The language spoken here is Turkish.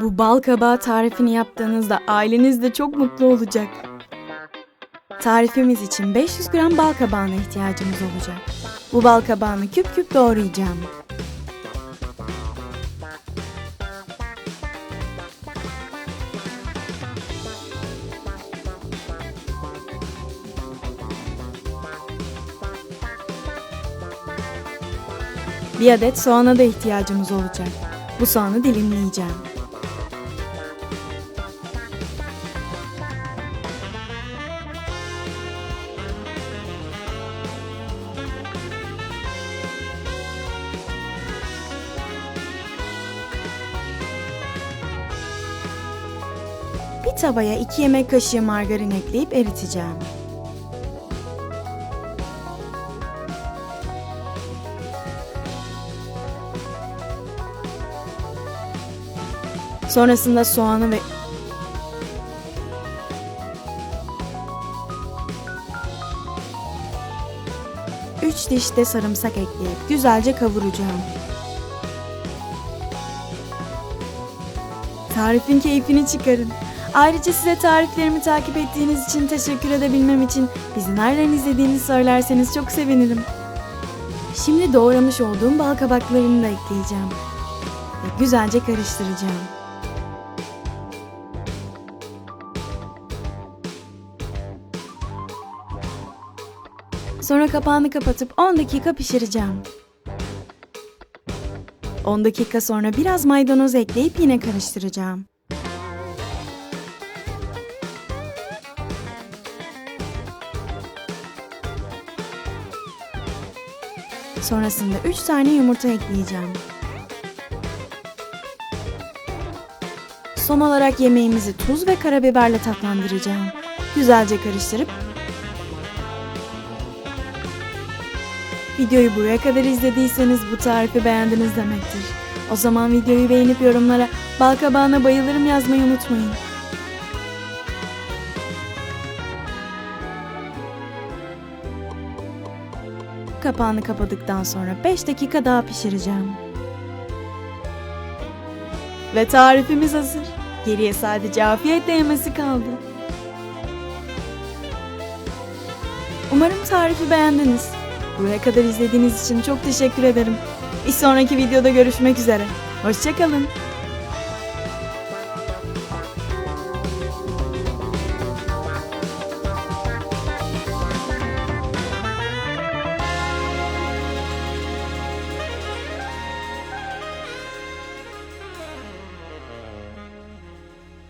Bu bal kabağı tarifini yaptığınızda aileniz de çok mutlu olacak. Tarifimiz için 500 gram bal kabağına ihtiyacımız olacak. Bu bal kabağını küp küp doğrayacağım. Bir adet soğana da ihtiyacımız olacak. Bu soğanı dilimleyeceğim. Bir tavaya 2 yemek kaşığı margarin ekleyip eriteceğim. Sonrasında soğanı ve Üç diş de sarımsak ekleyip güzelce kavuracağım. Tarifin keyfini çıkarın. Ayrıca size tariflerimi takip ettiğiniz için teşekkür edebilmem için bizi nereden izlediğinizi söylerseniz çok sevinirim. Şimdi doğramış olduğum bal kabaklarını da ekleyeceğim. Ve güzelce karıştıracağım. Sonra kapağını kapatıp 10 dakika pişireceğim. 10 dakika sonra biraz maydanoz ekleyip yine karıştıracağım. Sonrasında 3 tane yumurta ekleyeceğim. Son olarak yemeğimizi tuz ve karabiberle tatlandıracağım. Güzelce karıştırıp Videoyu buraya kadar izlediyseniz bu tarifi beğendiniz demektir. O zaman videoyu beğenip yorumlara bal kabağına bayılırım yazmayı unutmayın. Kapağını kapadıktan sonra 5 dakika daha pişireceğim. Ve tarifimiz hazır. Geriye sadece afiyetle yemesi kaldı. Umarım tarifi beğendiniz. Buraya kadar izlediğiniz için çok teşekkür ederim. Bir sonraki videoda görüşmek üzere. Hoşçakalın.